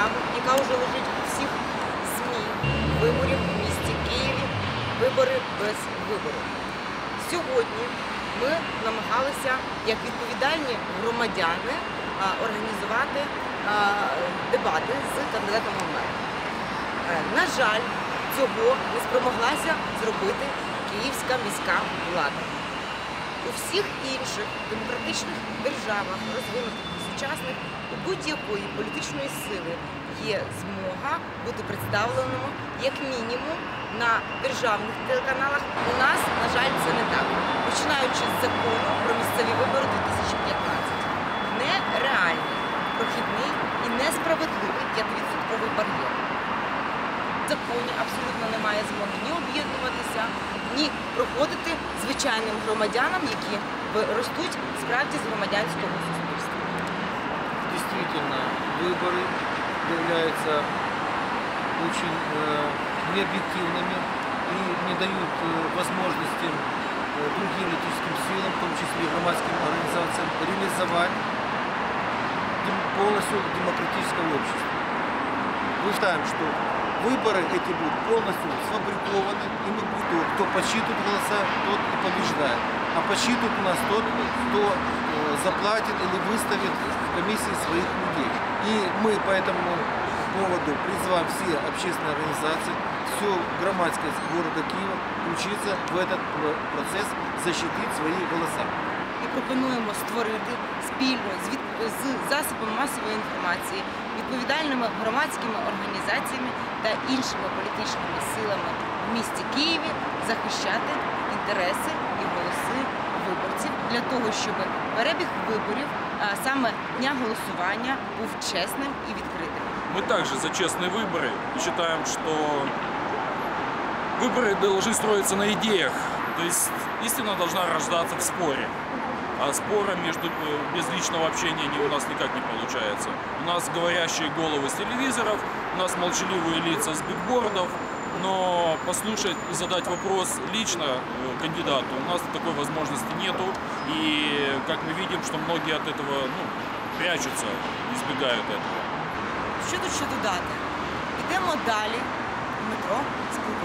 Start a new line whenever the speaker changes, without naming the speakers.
заяву, яка вже лежить у всіх ЗМІ виборів у місті Києві, вибори без вибору. Сьогодні ми намагалися, як відповідальні громадяни, організувати дебати з кандидатом у мер. Е, На жаль, цього не спромоглася зробити київська міська влада. У всіх інших демократичних державах, розвинутих сучасних, у будь-якої політичної сили є змога бути представленому як мінімум на державних телеканалах. У нас, на жаль, це не так. Починаючи з закону про місцеві вибори 2015. Нереальний, прохідний і несправедливий 5% бар'єр. В законі абсолютно немає змоги ні об'єднуватися, ні проходити звичайним громадянам, які ростуть справді з громадянського суспільства.
Действительно, выборы являются очень э, необъективными и не дают э, возможности э, другим политическим силам, в том числе и громадским организациям, реализовать полностью демократическое общество. Мы считаем, что выборы эти будут полностью сфабрикованы, и мы будем, кто, подсчитывает голоса, тот и побеждает. А подсчитывает у нас тот, кто заплатит или выставит комиссии своих людей. И мы по этому поводу призываем все общественные организации, всю громадскость города Киева включиться в этот про- процесс, защитить свои голоса.
І пропонуємо створити спільно з, від... з засобами масової інформації, відповідальними громадськими організаціями та іншими політичними силами в місті Києві захищати інтереси і голоси виборців для того, щоб перебіг виборів, а Саме дня голосування, був чесним і відкритим.
Мы также за честные выборы и считаем, что выборы должны строиться на идеях. То есть истина должна рождаться в споре. А спора между, э, без личного общения у нас никак не получается. У нас говорящие головы с телевизоров, у нас молчаливые лица с бигбордов, но послушать и задать вопрос лично э, кандидату у нас такой возможности нету. И как мы видим, что многие от этого ну, прячутся, избегают этого.
Що тут ще додати? Йдемо далі в метро спілкуватися з людьми.